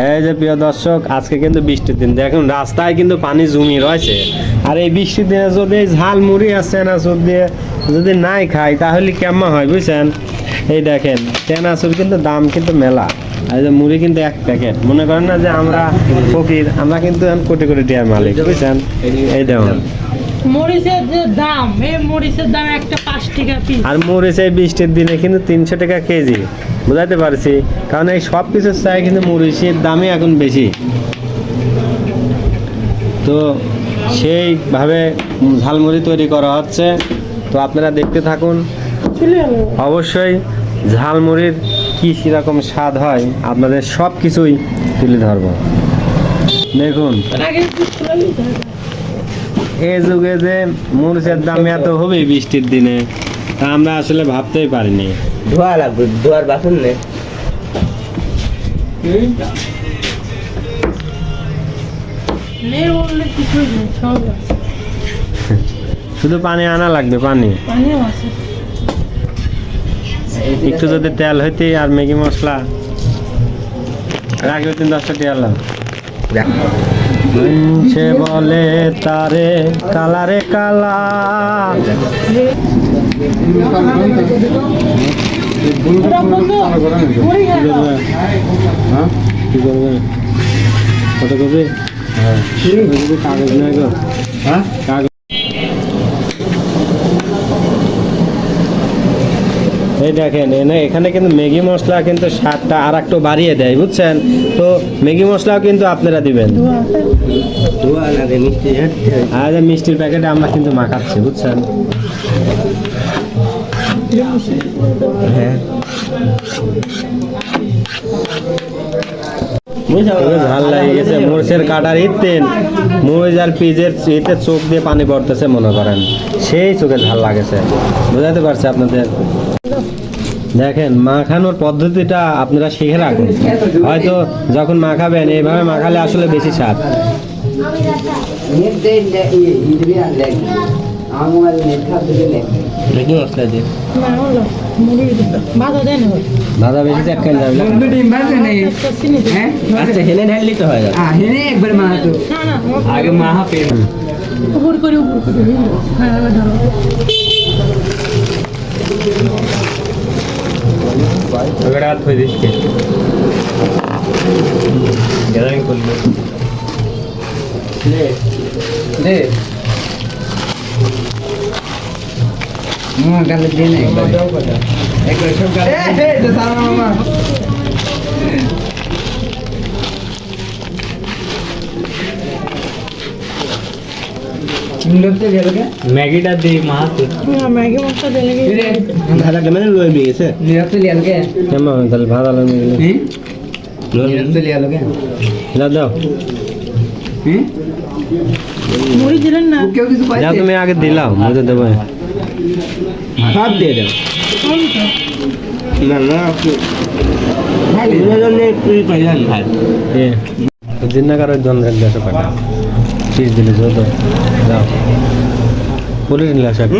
এই যে প্রিয় দর্শক আজকে কিন্তু বৃষ্টির দিন। দেখুন রাস্তায় কিন্তু পানি জমি রয়েছে। আর এই বৃষ্টির দিনে যদি ঝাল মুড়ি আর চেনাচুর দিয়ে যদি নাই খাই তাহলে কেমন হয় বুঝছেন? এই দেখেন চেনাচুর কিন্তু দাম কিন্তু মেলা। আর এই যে মুড়ি কিন্তু এক প্যাকেট। মনে করেন না যে আমরা ফকির আমরা কিন্তু এখন কোটি কোটি টিয়ার মালিক বুঝছেন? এই দেখুন। মরিচের যে দাম এই মরিচের দাম একটা পাঁচ টাকা পিস আর মরিচ এই বৃষ্টির দিনে কিন্তু তিনশো টাকা কেজি। বুঝাতে পারছি। কারণ এই সব কিছুর চাই কিন্তু মরিচের দামই এখন বেশি। তো সেইভাবে ঝালমুড়ি তৈরি করা হচ্ছে। তো আপনারা দেখতে থাকুন। অবশ্যই ঝালমুড়ির কী সেরকম স্বাদ হয় আপনাদের সব কিছুই তুলে ধরবো। দেখুন। এই যুগে যে মরিচের দাম এত হবে বৃষ্টির দিনে। তা আমরা আসলে ভাবতেই পারিনি। ধোয়া লাগবে ধোয়ার বাসন নেই শুধু পানি আনা লাগবে পানি। একটু যদি তেল হইতে আর ম্যাগি মশলা। রাখবে তিন দশটা তেল। সে বলে তারে কালারে কালা কি করবে কত করবে হ্যাঁ? কাগজ নাই গো হ্যাঁ কাগজ এই দেখেন এনে এখানে কিন্তু ম্যাগি মশলা কিন্তু স্বাদটা আর একটু বাড়িয়ে দেয় বুঝছেন? তো ম্যাগি মশলাও কিন্তু আপনারা দিবেন। হয়। মিষ্টির প্যাকেটে আমরা কিন্তু মাখাচ্ছি বুঝছেন? হ্যাঁ। ঝাল লাগে গেছে মরিচের কাটার ইতেন মরিচ আর পিজের ইতে চোখ দিয়ে পানি পড়তেছে মনে করেন। সেই চোখে ঝাল লাগেছে। বুঝাতে পারছি আপনাদের? দেখেন মাখানোর পদ্ধতিটা আপনারা শিখে রাখুন। হয়তো যখন মাখাবেন এইভাবে মাখালে আসলে বেশি স্বাদ। হলো বাধা হয় বেশি চাটকেন যাবে। আচ্ছা ঢাললি তো হয়। না আগে মাহা পেয়ে উপর করে উপর করে। হ্যাঁ এবার ধরো ওটা আর থই দিচ্ছি গ্যাদারিং করল দে মুখ গালে দিয়ে না একবার একবার সব গালে ম্যাগিটা দিই মাহাতো না, ম্যাগি মশলা দিলে কি ভাড়াটা মানে লই কেমন তাহলে ভালো লাগে হুম? নিরাপত্তা লিয়া দাও দাও। হুম? মুড়ি দিলেন না? কেউ কিছু যা তুমি আগে দিলাও বুঝে দেবো। সব দিয়ে দাও না না ভাই জন্য তুই পাইলাম ভাই জিন্নাকারের জন্য দেড়শো চিজ দিলে যত যাও বলে নিলে খাবেন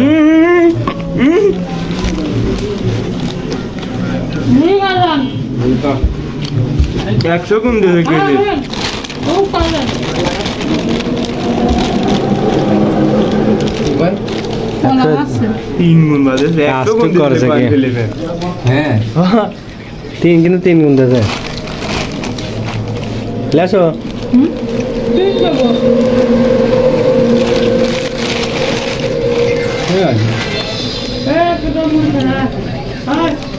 একশো কম দিয়ে আছে তিন গুণ বাজে একশো কম দিতে হ্যাঁ তিন কিন্তু তিন গুণ দেছে লেসো হুম ঠিক দেবো একদম মুড়ি খাবেন